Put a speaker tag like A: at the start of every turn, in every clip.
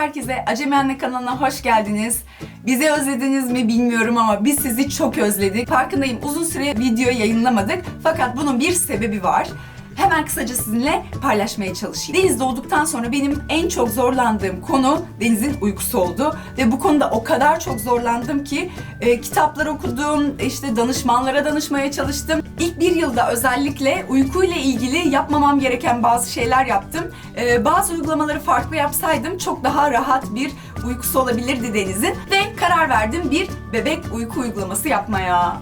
A: herkese. Acemi Anne kanalına hoş geldiniz. Bizi özlediniz mi bilmiyorum ama biz sizi çok özledik. Farkındayım uzun süre video yayınlamadık. Fakat bunun bir sebebi var. Hemen kısaca sizinle paylaşmaya çalışayım. Deniz doğduktan sonra benim en çok zorlandığım konu Deniz'in uykusu oldu. Ve bu konuda o kadar çok zorlandım ki e, kitaplar okudum, işte danışmanlara danışmaya çalıştım. İlk bir yılda özellikle uykuyla ilgili yapmamam gereken bazı şeyler yaptım. E, bazı uygulamaları farklı yapsaydım çok daha rahat bir uykusu olabilirdi Deniz'in. Ve karar verdim bir bebek uyku uygulaması yapmaya.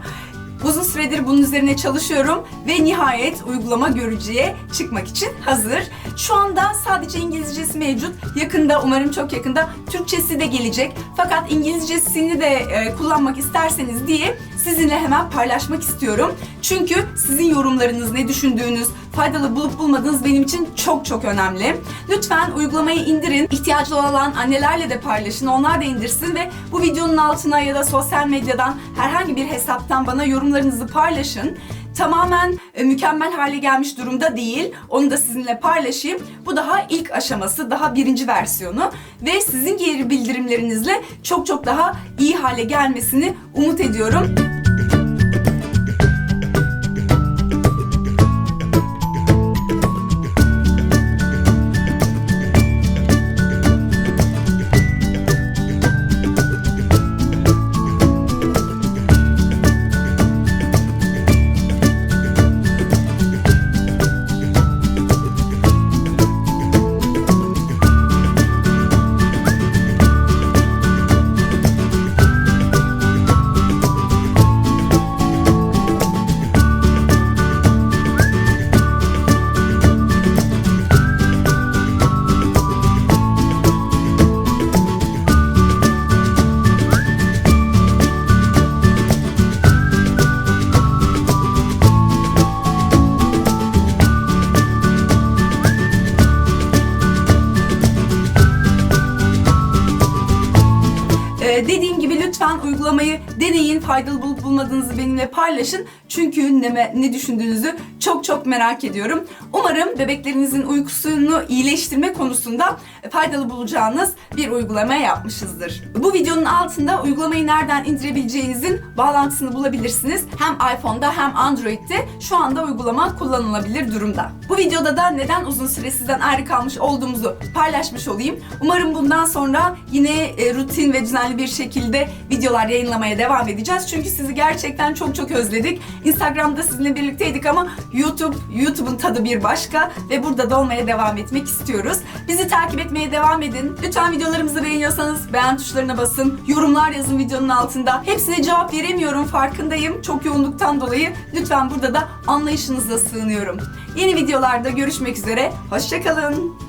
A: Uzun süredir bunun üzerine çalışıyorum ve nihayet uygulama görücüye çıkmak için hazır. Şu anda sadece İngilizcesi mevcut. Yakında umarım çok yakında Türkçesi de gelecek. Fakat İngilizcesini de e, kullanmak isterseniz diye sizinle hemen paylaşmak istiyorum. Çünkü sizin yorumlarınız, ne düşündüğünüz, faydalı bulup bulmadığınız benim için çok çok önemli. Lütfen uygulamayı indirin. İhtiyacı olan annelerle de paylaşın. Onlar da indirsin ve bu videonun altına ya da sosyal medyadan herhangi bir hesaptan bana yorumlarınızı paylaşın. Tamamen e, mükemmel hale gelmiş durumda değil. Onu da sizinle paylaşayım. Bu daha ilk aşaması, daha birinci versiyonu ve sizin geri bildirimlerinizle çok çok daha iyi hale gelmesini umut ediyorum. Ee, dediğim gibi lütfen uygulamayı deneyin, faydalı bulup bulmadığınızı benimle paylaşın. Çünkü ne, ne düşündüğünüzü çok çok merak ediyorum. Umarım bebeklerinizin uykusunu iyileştirme konusunda faydalı bulacağınız bir uygulama yapmışızdır. Bu videonun altında uygulamayı nereden indirebileceğinizin bağlantısını bulabilirsiniz. Hem iPhone'da hem Android'de şu anda uygulama kullanılabilir durumda. Bu videoda da neden uzun süre sizden ayrı kalmış olduğumuzu paylaşmış olayım. Umarım bundan sonra yine e, rutin ve düzenli bir şekilde videolar yayınlamaya devam edeceğiz. Çünkü sizi gerçekten çok çok özledik. Instagram'da sizinle birlikteydik ama YouTube, YouTube'un tadı bir başka ve burada da olmaya devam etmek istiyoruz. Bizi takip etmeye devam edin. Lütfen videolarımızı beğeniyorsanız beğen tuşlarına basın. Yorumlar yazın videonun altında. Hepsine cevap veremiyorum farkındayım. Çok yoğunluktan dolayı lütfen burada da anlayışınıza sığınıyorum. Yeni videolarda görüşmek üzere. Hoşçakalın.